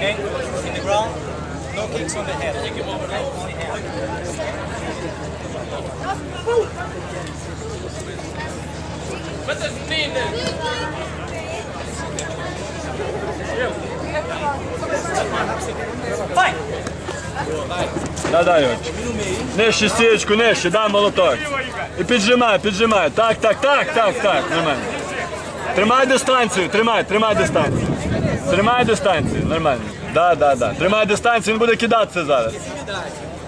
Ankle in the ground. No kicks on the head. Only hand. Fight! Да, да, Юрчик. Нижче стічку, нижче, дай молоток. І піджимай, піджимай. Так, так, так, так, так. Нормально. Тримай дистанцію, тримай, тримай дистанцію. Тримай дистанцію, нормально. Да, да, да. Тримай дистанцію, він буде кидатися зараз.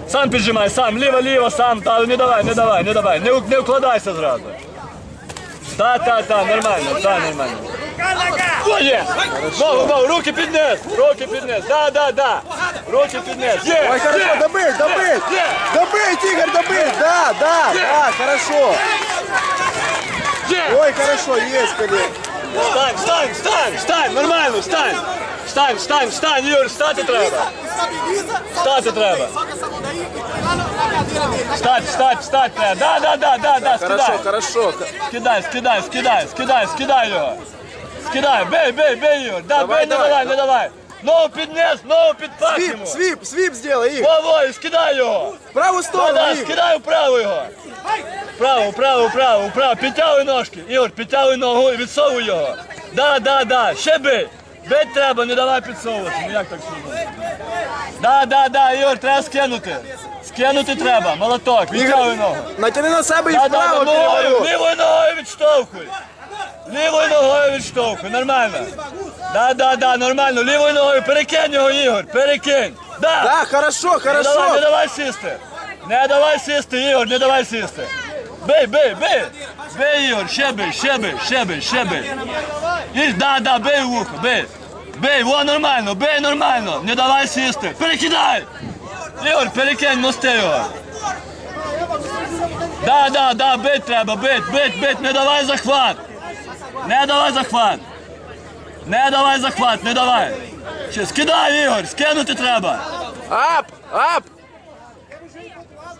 Сам піджимай, сам, ліво, ліво, сам, та, але не давай, не давай, не давай. Не, у- не вкладайся зразу. Та, та, та, нормально, та, нормально. О, є! Ногу, ногу, руки піднес, руки піднес, да, да, да. Руки піднес, є, Ой, хорошо, є. добыть, добыть! Є. Добыть, Игорь, добыть! Да, да, да, хорошо! Є. Ой, хорошо, есть, коллег. Встань, встань, встань, встань, нормально, встань. Встань, встань, встань, Юр, встати треба. Встати треба. Встать, встать, встать треба. Да, да, да, да, да, скидай. хорошо. Скидай, скидай, скидай, скидай, скидай його. Скидай, бей, бей, бей, Юр. Да, бей, не давай. давай, не давай. Ногу піднес, ногу підпах Свип, йому. свип, свип сделай, Игорь. Во, во, і скидай його. В правую сторону, да, Игорь. скидай вправо його. Вправо, вправо, вправо, вправо. Підтягуй ножки. Ігор, підтягуй ногу і відсовуй його. Да, да, да. Ще бий. Бить треба, не давай підсовувати. Ну як так сильно? Да, да, да, Ігор, треба скинути. Скинути треба. Молоток, відтягуй ногу. Натяни на себе да, да, вправо ногою, переворот. лівою ногою відштовхуй. Лівою ногою відштовхуй, нормально. Да, да, да, нормально. Лівою ногою перекинь його, Ігор, перекинь. Да. Да, хорошо, Не давай, не хорошо. давай сісти. Не давай сісти, Ігор, не давай сісти. Бей, бей, бей. Бей, Ігор, ще бей, ще бей, ще бей, ще бей. І, да, да, бей в ухо, бей. Бей, во, нормально, бей нормально. Не давай сісти. Перекидай. Ігор, перекинь, мости його. Да, да, да, бить треба, бить, бить, бить, не давай захват. Не давай захват. Не давай захват, не давай. Ще, скидай, Ігор, скинути треба. Ап, ап.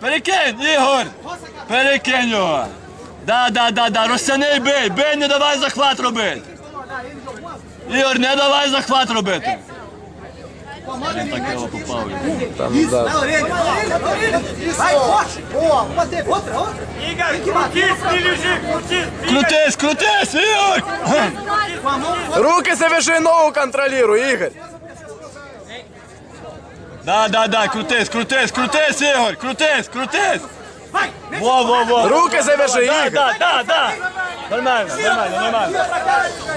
Перекинь, Ігор! Перекинь його! Да, да, да, да, розтяни і бий, бий, не давай захват робити! Ігор, не давай захват робити! Він так його попав. Vai, forte! Boa, vamos bater. Outra, outra. Крутись, крутись, Ігор! Руки завяжи, ногу контролируй, Игорь. Да, да, да, крутись, крутись, крутись, Ігор, крутись, крутись! Во, во, во! Руки завяжи, Да, Игорь. да, да, да! Нормально, нормально, нормально.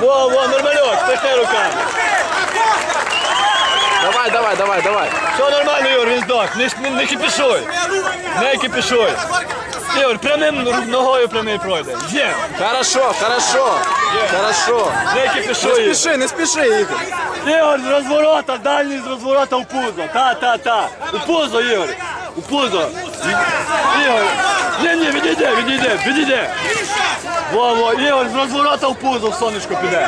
Во, во, нормальок, стихни руками. Давай, давай, давай. Все нормально, Ігор, він здох. Не, не, не кипішуй. Не кипішуй. Ігор, прямим ру- ногою прямий пройде. Є. Хорошо, хорошо. Хорошо. Не кипішуй. Не спеши, не спеши, Игорь. Ігор, з розворота, дальній з розворота в пузо. Та, та, та. У пузо, Ігор. У пузо. Ігор. Ні, ні, відійди, відійди, відійди. Во, во, Ігор, з розворота в пузо в сонечко піде.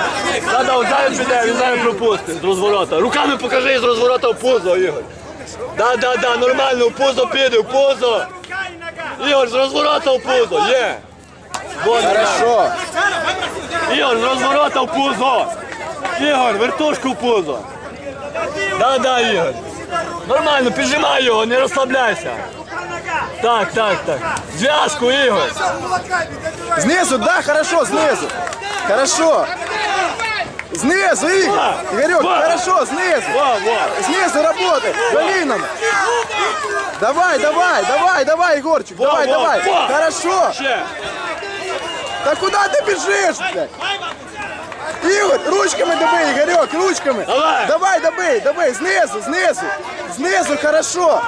Да, да, от зараз піде, він зараз пропустить з розворота. Руками покажи з розворота в пузо, Ігор. Да, да, да, нормально, в пузо піде, в пузо. Ігор, з розворота в пузо, є. Во. Хорошо. Ігор, з розворота в пузо! Ігор, вертушку в пузо! Да, да, Ігор. Нормально, піджимай його, не розслабляйся. Так, так, так. Зв'язку, Ігор. Снизу, да, хорошо, снизу. Хорошо. Снизу, Игорь. Игорек, хорошо, снизу. Снизу работай. Галином. Давай, давай, давай, давай, Егорчик. Давай, давай. Хорошо. Да куда ты бежишь, блядь? Игорь, ручками добей, Игорек, ручками. Давай. Давай, добей, добей, снизу, снизу. Снизу, хорошо.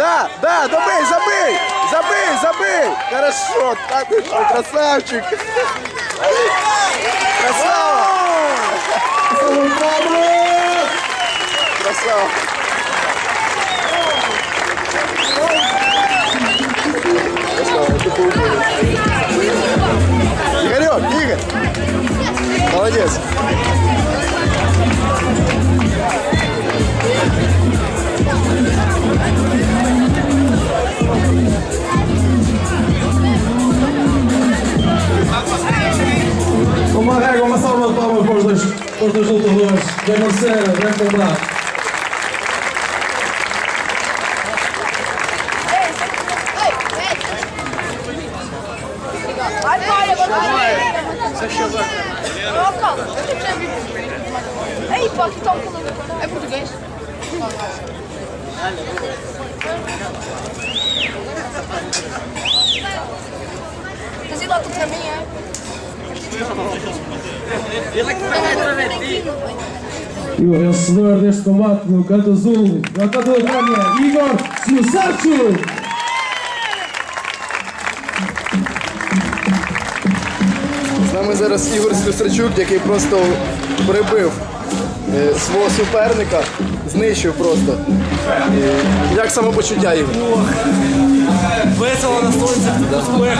Да, да, добей, забей, забей, забей. Хорошо, так что, красавчик. Красава. Красава, dois, aos dois lutadores, da Marcela, da combate. Ei, pá, que tal É português? Mas e lá tudo para mim, é? E o vencedor deste combate no canto azul, no canto da Ucrânia, Igor Smusarchuk. З нами зараз Ігор Слюсарчук, який просто прибив е, свого суперника, знищив просто. І як самопочуття Ігор? Весело на сонці, успех.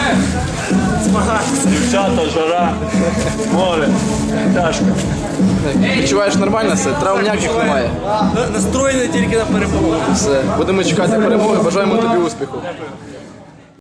Змагатися. Дівчата, жара, море, тяжко. Відчуваєш нормально все? Травм ніяких немає. Настроєний тільки на перемогу. Все. Будемо чекати перемоги. Бажаємо тобі успіху.